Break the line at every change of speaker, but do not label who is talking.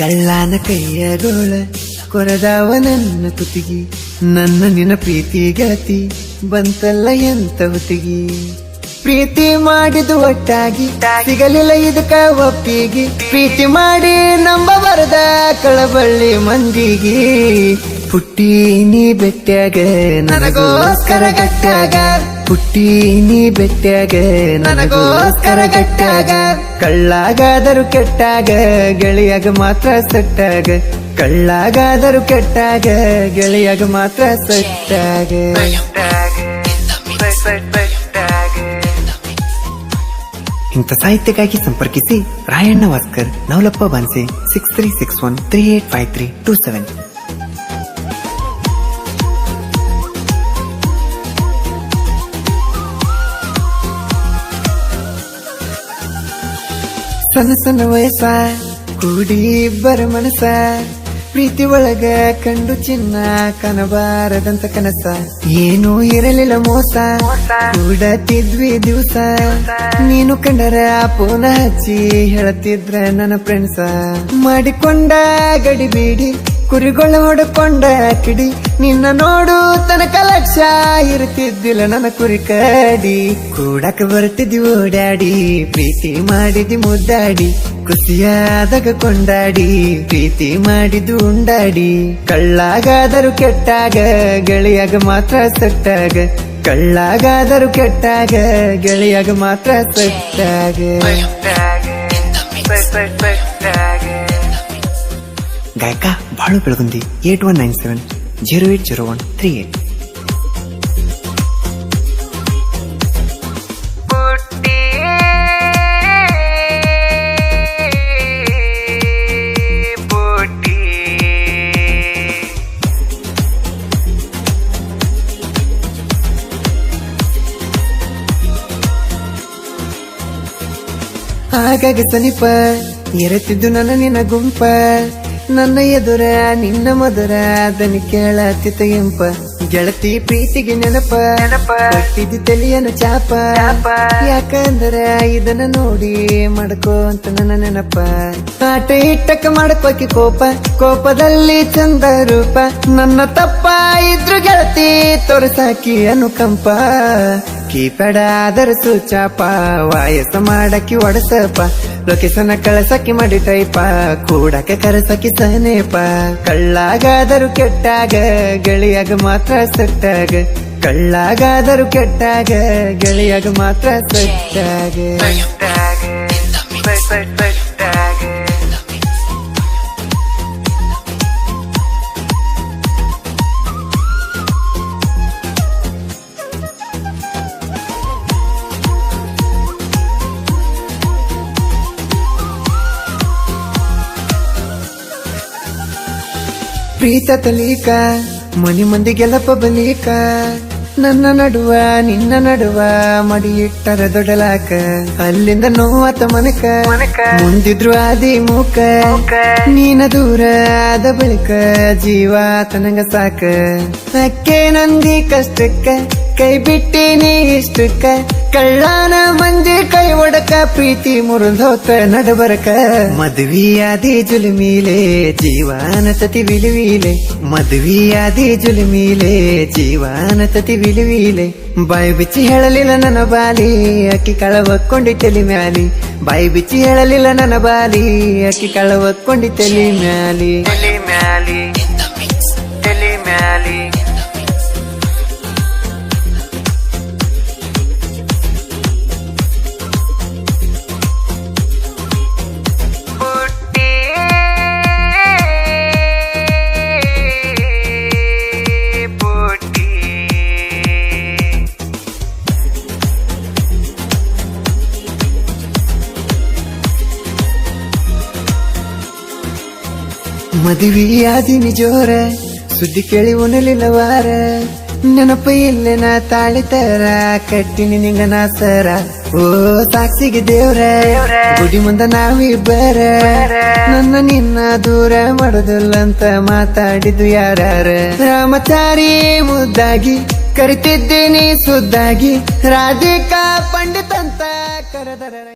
ಕಳ್ಳನ ಕೈಯ ಗೋಳ ಕೊರದಾವ ನನ್ನ ತುತಿಗಿ ನನ್ನ ನಿನ ಪ್ರೀತಿ ಗೆಳತಿ ಬಂತಲ್ಲ ಎಂತ ಹುತಿಗಿ ಪ್ರೀತಿ ಮಾಡಿದು ಒಟ್ಟಾಗಿ ಸಿಗಲಿಲ್ಲ ಇದಕ್ಕ ಒಪ್ಪಿಗೆ. ಪ್ರೀತಿ ಮಾಡಿ ನಂಬ ಬರದ ಕಳಬಳ್ಳಿ ಮಂದಿಗೆ. ಪುಟ್ಟಿ ನೀ ಬೆಟ್ಟಾಗ ನನಗೋಸ್ಕರ ಗಟ್ಟಾಗ ಪುಟ್ಟಿ ನೀ ಬೆಟ್ಟ್ಯಾಗ ನನಗೋಸ್ಕರ ಗಟ್ಟಾಗ ಕಳ್ಳಾಗಾದರೂ ಕೆಟ್ಟಾಗ, ಗೆಳೆಯಾಗ ಮಾತ್ರ ಸಟ್ಟಾಗ, ಕಳ್ಳಾಗಾದರೂ ಕೆಟ್ಟಾಗ, ಗೆಳೆಯಾಗ ಮಾತ್ರ ಸಟ್ಟಾಗ. ಇಂಥ ಸಾಹಿತ್ಯಕ್ಕಾಗಿ ಸಂಪರ್ಕಿಸಿ Rayanna ವಾಸ್ಕರ್, Navalappa ಬಾನ್ಸೆ six three six one three eight five three two seven ಸಣ್ಣ ಸಣ್ಣ ವಯಸ್ಸ, ಕೂಡಿ ಇಬ್ಬರ ಮನಸ ಪ್ರೀತಿ ಒಳಗ ಕಂಡು ಚಿನ್ನ ಕನಬಾರದಂತ ಕನಸ. ಏನು ಇರಲಿಲ್ಲ ಮೋಸ ಕೂಡತಿದ್ವಿ ದಿವಸ. ನೀನು ಕಂಡರ ಪೋನ ಹಚ್ಚಿ ಹೇಳತಿದ್ರ ನನ್ನ ಫ್ರೆಂಡ್ಸ. ಮಾಡಿಕೊಂಡ ಗಡಿ ಬೀಡಿ ಕುರಿಗೊಳ ಹೊಡ್ಕೊಂಡ ಕಿಡಿ ನಿನ್ನ ನೋಡು ತನಕ ಲಕ್ಷ ಇರ್ತಿದ್ದಿಲ್ಲ ನನ್ನ ಕುರಿ ಕಡಿ. ಕೂಡಕ್ಕೆ ಬರ್ತಿದ್ದಿ ಓಡಾಡಿ ಪ್ರೀತಿ ಮಾಡಿದಿ ಮುದ್ದಾಡಿ ಖುಷಿಯಾದಾಗ ಕೊಂಡಾಡಿ ಪ್ರೀತಿ ಮಾಡಿದ್ದು ಉಂಡಾಡಿ. ಕಳ್ಳಾಗಾದರೂ ಕೆಟ್ಟಾಗ ಗೆಳೆಯಾಗ ಮಾತ್ರ ಸಟ್ಟಾಗ. ಕಳ್ಳಾಗಾದರೂ ಕೆಟ್ಟಾಗ ಗೆಳೆಯಾಗ ಮಾತ್ರ ಸಟ್ಟಾಗ. ಗಾಯಕ Balu Belagundi eight one nine seven zero eight zero one three eight ಆಗಾಗ ಸಮೀಪ ಎರೆತಿದ್ದು ನನ್ನ ನಿನ್ನ ಗುಂಪ ನನ್ನ ಎದುರ ನಿನ್ನ ಮಧುರ ಅದನ್ನ ಕೇಳತಿ ಎಂಪ. ಗೆಳತಿ ಪ್ರೀತಿಗೆ ನೆನಪ ಕಟ್ಟಿದ್ದು ತಲಿಯನ ಚಾಪ. ಯಾಕಂದ್ರ ಇದನ್ನ ನೋಡಿ ಮಾಡ್ಕೋ ಅಂತ ನನ್ನ ನೆನಪ. ಆಟ ಇಟ್ಟಕ್ಕ ಮಾಡ್ಕೋಕಿ ಕೋಪ ಕೋಪದಲ್ಲಿ ಚಂದ ರೂಪ. ನನ್ನ ತಪ್ಪ ಇದ್ರು ಗೆಳತಿ ತೋರಿಸಾಕಿ ಅನುಕಂಪ. ಕೀಪ್ಯಾಡ ಆದರ ಸೂಚಾಪ ವಾಯಸ ಮಾಡಕಿ ಒಡಸಪ. ಲೊಕೇಶನ್ ಕಳಸಕ್ಕೆ ಮಾಡಿ ಟೈಪ ಕೂಡಕ್ಕೆ ಕರಸಕಿ ಸನೇಪ. ಕಳ್ಳಾಗಾದರೂ ಕೆಟ್ಟಾಗ, ಗೆಳೆಯಾಗ ಮಾತ್ರ ಸಟ್ಟಾಗ. ಕಳ್ಳಾಗಾದರೂ ಕೆಟ್ಟಾಗ, ಗೆಳೆಯಾಗ ಮಾತ್ರ ಸಟ್ಟಾಗ. ಪ್ರೀತ ತಲೀಕ, ಮನಿ ಮಂದಿ ಗೆಲಪ ಬಲೀಕ, ನನ್ನ ನಡುವ, ನಿನ್ನ ನಡುವ ಮಡಿ ಇಟ್ಟರ ದೊಡಲಾಕ, ಅಲ್ಲಿಂದ ನೋವಾತ ಮನಕ, ಮುಂದಿದ್ರು ಆದಿ ಮೂಕ, ನೀನ ದೂರ ಆದ ಬಳಿಕ ಜೀವ ತನಗ ಸಾಕ. ಅಕ್ಕೆ ನಂದಿ ಕಷ್ಟಕ್ಕ ಕೈ ಬಿಟ್ಟಿನಿ ಇಷ್ಟಕ್ಕ. ಕಳ್ಳಾನ ಮಂಜಿ ಕೈ ಒಡಕ ಪ್ರೀತಿ ಮುರಿದೋತ ನಡಬರಕ ಮದ್ವಿಯಾದಿ ಜುಲ್ಮೀಲೆ ಜೀವಾನ ತತಿ ವಿలుವೀಲೆ ಮದ್ವಿಯಾದಿ ಜುಲ್ಮೀಲೆ ಜೀವಾನ ತತಿ ವಿಲುವೀಲೆ. ಬಾಯಿ ಬಿಚ್ಚಿ ಹೇಳಲಿಲ್ಲ ನನ್ನ ಬಾಲಿ ಅಕ್ಕಿ ಕಳವಕ್ಕೊಂಡಿ ತಲಿ ಮ್ಯಾಲಿ. ಬಾಯಿ ಬಿಚ್ಚಿ ಹೇಳಲಿಲ್ಲ ನನ್ನ ಬಾಲಿ ಅಕ್ಕಿ ಕಳವಕ್ಕೊಂಡಿ ತಲಿ ಮ್ಯಾಲಿ. ತಲಿ ಮ್ಯಾಲಿ. ತಲಿ ಮ್ಯಾಲಿ. ಮದುವೆಯಾದಿನಿ ಜೋರ ಸುದ್ದಿ ಕೇಳಿ ಉಣಲಿಲ್ಲ ವಾರ ನೆನಪ ಇಲ್ಲೇ ನಾ ತಾಳಿತರ ಕಟ್ಟಿನಿ ನಿಂಗ ನಾ ಸರ. ಓ ಸಾಕ್ಷಿಗೆ ದೇವ್ರ, ಗುಡಿ ಮುಂದ ನಾವಿಬ್ಬರ. ನನ್ನ ನಿನ್ನ ದೂರ ಮಾಡೋದಿಲ್ಲ ಅಂತ ಮಾತಾಡಿದ್ದು ಯಾರ ರಾಮಚಾರಿ ಮುದ್ದಾಗಿ, ಕರಿತಿದ್ದೀನಿ ಸುದ್ದಾಗಿ. ರಾಧಿಕಾ ಪಂಡಿತ್ ಅಂತ ಕರೆದರ